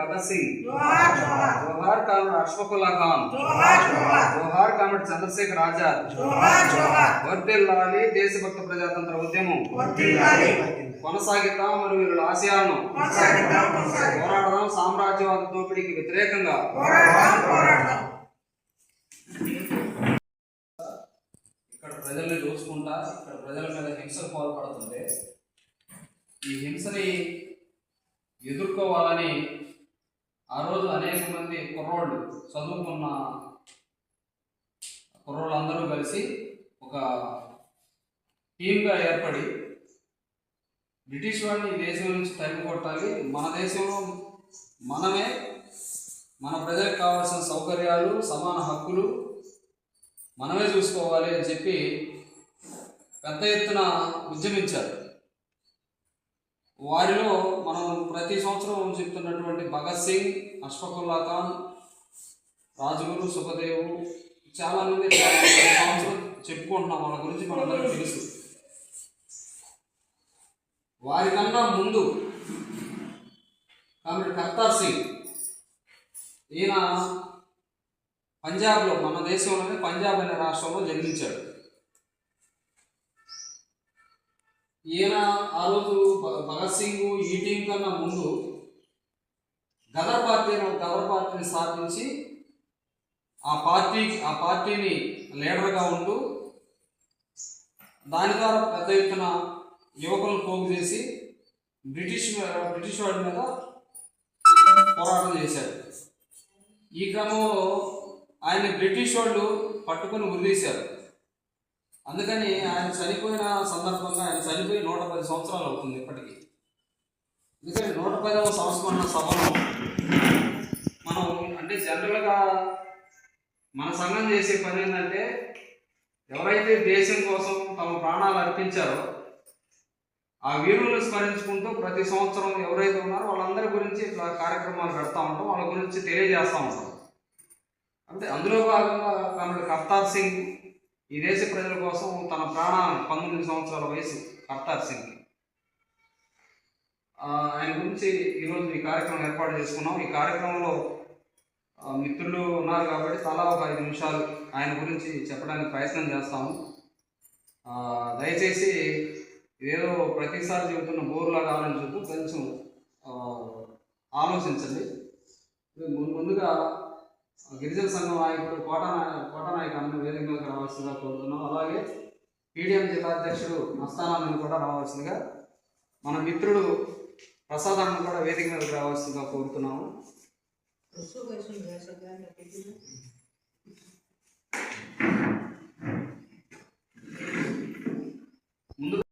భగత్ సింగ్. జోహార్ కామ్రేడ్ అష్ఫకుల్లా ఖాన్ జోహార్ కామ్రేడ్ చంద్రశేఖర్ ఆజాద్. వర్ధిల్లాలి దేశభక్త ప్రజాతంత్ర ఉద్యమం. కొనసాగిద్దాం మరియు వీళ్ళ ఆశయాలను. పోరాడదాం సామ్రాజ్యవాద దోపిడీకి వ్యతిరేకంగా. ఇక్కడ ప్రజల్ని చూసుకుంటా ఇక్కడ ప్రజల మీద హింసకు పాల్పడుతుంటే ఈ హింసని ఎదుర్కోవాలని ఆ రోజు అనేక మంది కుర్రోళ్ళు చదువుకున్న కుర్రోళ్ళందరూ కలిసి ఒక టీమ్గా ఏర్పడి బ్రిటిష్ వాడిని ఈ దేశం నుంచి తరిమి కొట్టాలి మన దేశంలో మనమే మన ప్రజలకు కావాల్సిన సౌకర్యాలు సమాన హక్కులు మనమే చూసుకోవాలి అని చెప్పి పెద్ద ఎత్తున ఉద్యమించారు. వారిలో మనం ప్రతి సంవత్సరం చెప్తున్నటువంటి భగత్ సింగ్ అష్ఫకుల్లా ఖాన్ రాజగురు సుఖదేవు చాలా మంది సంవత్సరం చెప్పుకుంటున్నాం. వాళ్ళ గురించి మనందరికీ తెలుసు. వారికన్నా ముందు కాబట్టి కర్తార్ సింగ్. ఈయన పంజాబ్లో మన దేశంలోనే పంజాబ్ అనే రాష్ట్రంలో జన్మించాడు. ఈయన ఆ రోజు భ- భగత్ సింగ్ ఈ టీం కన్నా ముందు గదర్ పార్టీ అనే గదర్ పార్టీని స్థాపించి ఆ పార్టీ ఆ పార్టీని లీడర్గా ఉంటూ దాని ద్వారా పెద్ద ఎత్తున యువకులను పోగు చేసి బ్రిటిష్ బ్రిటిష్ వాడి మీద పోరాటం చేశాడు ఈ క్రమంలో ఆయన బ్రిటిష్ వాళ్ళు పట్టుకొని ఉరిదీశారు అందుకని ఆయన చనిపోయిన సందర్భంగా ఆయన చనిపోయి నూట పది సంవత్సరాలు అవుతుంది ఇప్పటికీ. ఎందుకంటే నూట పదవ సంవత్సరం సభలో మనం అంటే జనరల్గా మన సంఘం చేసే పని ఏంటంటే ఎవరైతే దేశం కోసం తమ ప్రాణాలు అర్పించారో ఆ వీరులను స్మరించుకుంటూ ప్రతి సంవత్సరం ఎవరైతే ఉన్నారో వాళ్ళందరి గురించి ఇట్లా కార్యక్రమాలు పెడతా ఉంటాం వాళ్ళ గురించి తెలియజేస్తూ ఉంటాం. అంటే అందులో భాగంగా కామెడీ కర్తార్ సింగ్ ఈ దేశ ప్రజల కోసం తన ప్రాణాలను పంతొమ్మిది సంవత్సరాల వయసు కర్తార్ సింగ్ ఆయన గురించి ఈరోజు ఈ కార్యక్రమం ఏర్పాటు చేసుకున్నాం. ఈ కార్యక్రమంలో మిత్రులు ఉన్నారు కాబట్టి తలా ఒక ఐదు నిమిషాలు ఆయన గురించి చెప్పడానికి ప్రయత్నం చేస్తాము. దయచేసి ఏదో ప్రతిసారి చెబుతున్న బోర్లాగా ఆలోచించద్దు కొంచెం ఆలోచించండి. ముందుగా గిరిజన సంఘం నాయకుడు కోట కోట నాయకు అన్న వేదిక రావాల్సిందిగా కోరుతున్నాం. అలాగే పీడిఎం జిల్లా అధ్యక్షుడు కూడా రావాల్సిందిగా మన మిత్రుడు ప్రసాద్ అన్న కూడా వేదిక మీదకి రావాల్సిందిగా కోరుతున్నాము.